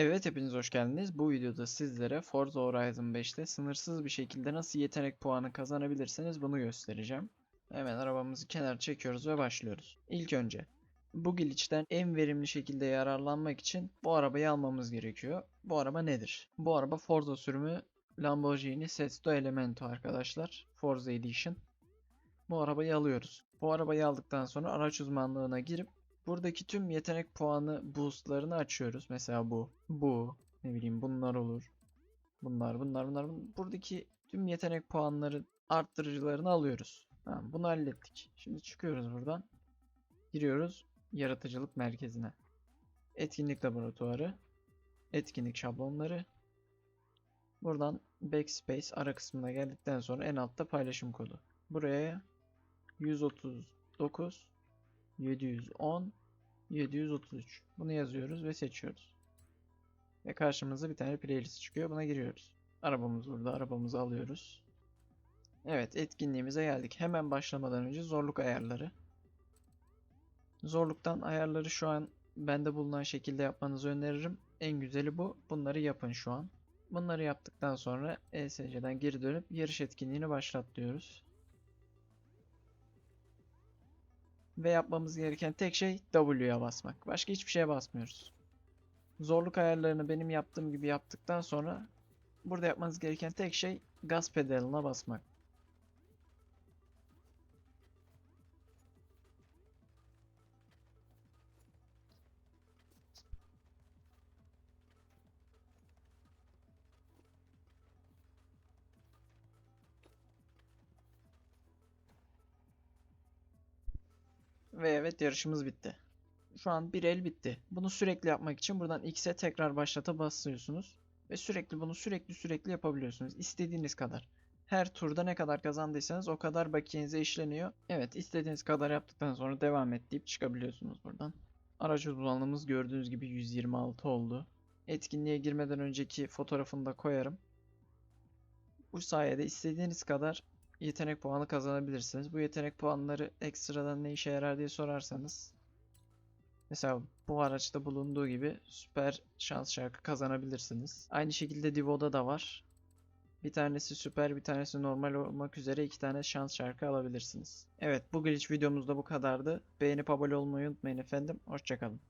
Evet hepiniz hoş geldiniz. Bu videoda sizlere Forza Horizon 5'te sınırsız bir şekilde nasıl yetenek puanı kazanabilirsiniz bunu göstereceğim. Hemen arabamızı kenara çekiyoruz ve başlıyoruz. İlk önce bu glitch'ten en verimli şekilde yararlanmak için bu arabayı almamız gerekiyor. Bu araba nedir? Bu araba Forza sürümü Lamborghini Sesto Elemento arkadaşlar. Forza Edition. Bu arabayı alıyoruz. Bu arabayı aldıktan sonra araç uzmanlığına girip Buradaki tüm yetenek puanı boostlarını açıyoruz. Mesela bu, bu, ne bileyim bunlar olur. Bunlar, bunlar, bunlar. bun- Buradaki tüm yetenek puanları arttırıcılarını alıyoruz. Tamam, bunu hallettik. Şimdi çıkıyoruz buradan. Giriyoruz yaratıcılık merkezine. Etkinlik laboratuvarı. Etkinlik şablonları. Buradan backspace ara kısmına geldikten sonra en altta paylaşım kodu. Buraya 139 710 733. Bunu yazıyoruz ve seçiyoruz. Ve karşımıza bir tane playlist çıkıyor. Buna giriyoruz. Arabamız burada. Arabamızı alıyoruz. Evet, etkinliğimize geldik. Hemen başlamadan önce zorluk ayarları. Zorluktan ayarları şu an bende bulunan şekilde yapmanızı öneririm. En güzeli bu. Bunları yapın şu an. Bunları yaptıktan sonra ESC'den geri dönüp yarış etkinliğini başlat diyoruz. Ve yapmamız gereken tek şey W'ye basmak. Başka hiçbir şeye basmıyoruz. Zorluk ayarlarını benim yaptığım gibi yaptıktan sonra burada yapmanız gereken tek şey gaz pedalına basmak. Ve evet yarışımız bitti. Şu an bir el bitti. Bunu sürekli yapmak için buradan X'e tekrar başlata basıyorsunuz. Ve sürekli bunu sürekli sürekli yapabiliyorsunuz. İstediğiniz kadar. Her turda ne kadar kazandıysanız o kadar bakiyenize işleniyor. Evet istediğiniz kadar yaptıktan sonra devam et deyip çıkabiliyorsunuz buradan. Araç uzmanlığımız gördüğünüz gibi 126 oldu. Etkinliğe girmeden önceki fotoğrafını da koyarım. Bu sayede istediğiniz kadar yetenek puanı kazanabilirsiniz. Bu yetenek puanları ekstradan ne işe yarar diye sorarsanız mesela bu araçta bulunduğu gibi süper şans şarkı kazanabilirsiniz. Aynı şekilde Divo'da da var. Bir tanesi süper, bir tanesi normal olmak üzere iki tane şans şarkı alabilirsiniz. Evet, bu glitch videomuz da bu kadardı. Beğenip abone olmayı unutmayın efendim. Hoşçakalın.